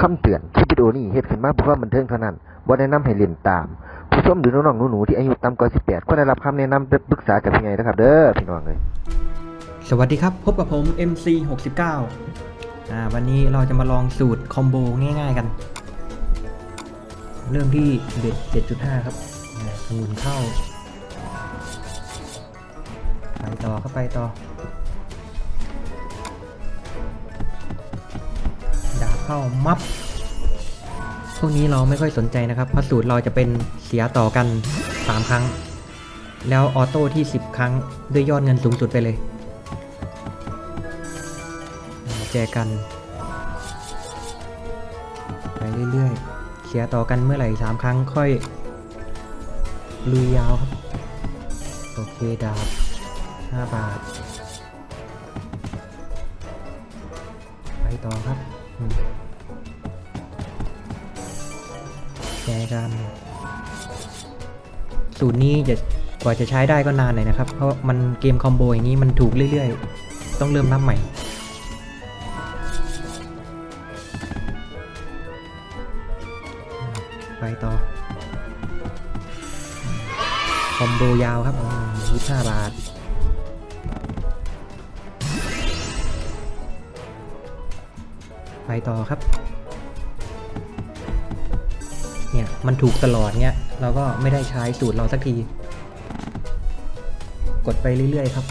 คำเตือน คลิปวิดีโอนี้เฮ็ดขึ้นมาเพื่อความบันเทิงเท่านั้นบ่แนะนำให้เล่นตาม ผู้ชมหรือน้องๆหนูๆที่อายุต่ำกว่า 18ก็ได้รับคำแนะนำและปรึกษาจากพี่ใหญ่นะครับ เด้อพี่น้องเอ้ยสวัสดีครับ พบกับผม MC 69อ่าวันนี้เราจะมาลองสูตรคอมโบง่าย ๆกัน เริ่มที่เบ็ด7.5 ครับอ่าหมุนเข้า ไปต่อเข้าไปต่อ เข้ามับพวกนี้เราไม่ค่อยสนใจนะครับเพราะสูตรเราจะเป็นเสียต่อกัน 3 ครั้ง แล้วออโต้ที่ 10 ครั้งด้วยยอดเงินสูงสุดไปเลยแจกันไปเรื่อยๆเสียต่อกันเมื่อไหร่สามครั้งค่อยลุยยาวครับ โอเคดาบห้าบาท ไปต่อครับ อืมแกัน สูตรนี้จะกว่าจะใช้ได้ก็นานหน่อยนะครับ เพราะมันเกมคอมโบอย่างนี้มันถูกเรื่อยๆ ต้องเริ่มนับใหม่ไปต่อ คอมโบยาวครับยี่ห้าบาท ไปต่อครับ เนี่ยมันถูกตลอดเนี่ยเราก็ไม่ได้ใช้สูตรเราสักที กดไปเรื่อยๆครับ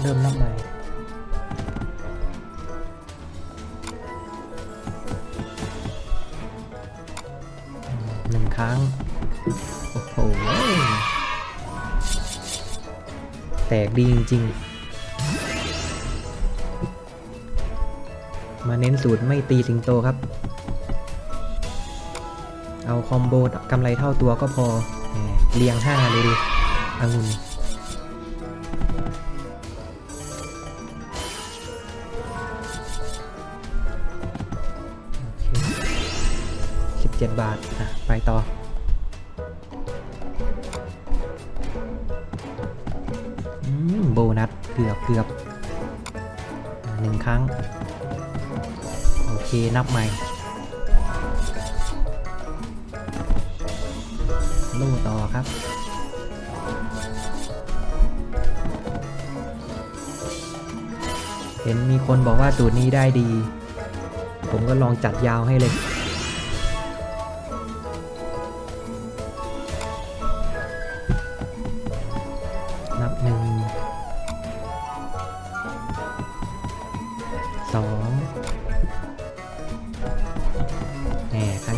เริ่มนับใหม่ หนึ่งครั้ง โอ้โห แตกดีจริงๆ มาเน้นสูตรไม่ตีสิงโตครับ เอาคอมโบกำไรเท่าตัวก็พอเรียงห้าเลยดิองุ่น สิบาท อะ ไปต่อืมโบนัส เกือบเกือบหนึ่งครั้ง โอเค นับใหม่ โล่ต่อครับเห็นมีคนบอกว่าสูตรนี้ได้ดี ผมก็ลองจัดยาวให้เลย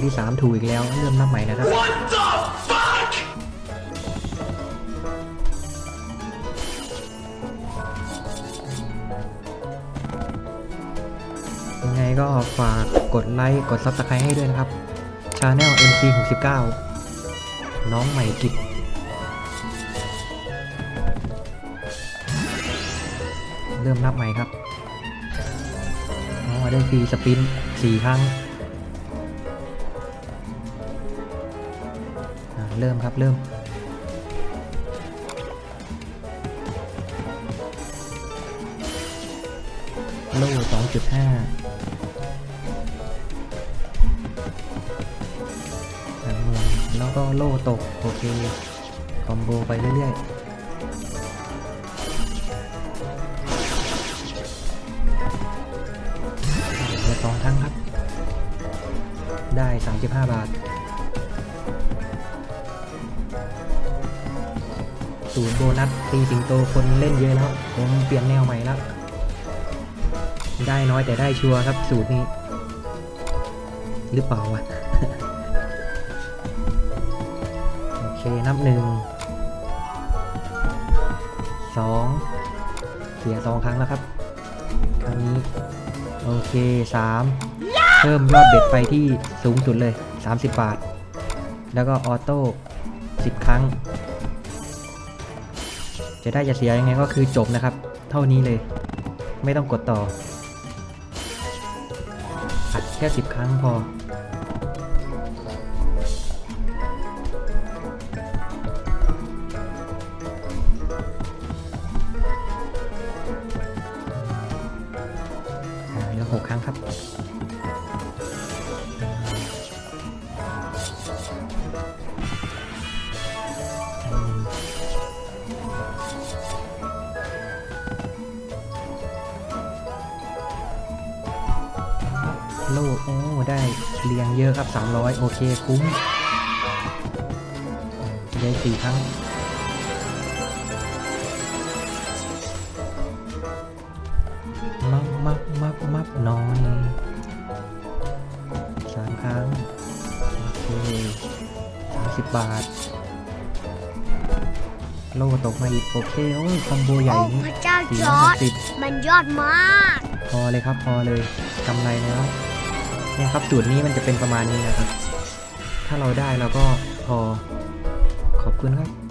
ที่สามถูกอีกแล้วเริ่มนับใหม่นะครับ ยังไงก็ฝากกดไลค์กด Subscribe ให้ด้วยนะครับ Channel MC69 น้องใหม่กิจเริ่มนับใหม่ครับอ๋อได้ฟรีสปินสี่ครั้ง เริ่มครับเริ่ม โล่สองจุดห้าแล้วก็โล่ตก โอเค คอมโบไปเรื่อยๆเหลือสองครั้งครับ ได้ 35 บาท ศูนย์โบนัสตีสิงโตคนเล่นเยอะแล้วผมเปลี่ยนแนวใหม่แล้วได้น้อยแต่ได้ชัวร์ครับสูตรนี้ หรือเปล่าวะโอเคนับหนึ่งสองเสียสองครั้งแล้วครับ ครั้งนี้ โอเค3เพิ่มยอดเบ็ดไปที่สูงสุดเลย 30 บาท แล้วก็ออโต้10 ครั้ง จะได้จะเสียยังไงก็คือจบนะครับ เท่านี้เลย ไม่ต้องกดต่ออัดแค่สิบครั้งพอ เหล้วหกครั้งครับ โลโอ้ได้เรียงเยอะครับ 300 โอเค คุ้ม ได้สี่ครั้ง มับมับมับมับน้อยสามครั้ง โอเคสามสิบบาท โล่ตกมาอีก โอเค โอ้ยคอมโบใหญ่โอ้นี้พระเจ้าสี่จร้ออยหร์กดสิบมันยอดมาก พอเลยครับ พอเลยกำไรแล้วเนี่ยครับสูตรนี้มันจะเป็นประมาณนี้นะครับ ถ้าเราได้เราก็พอขอบคุณครับ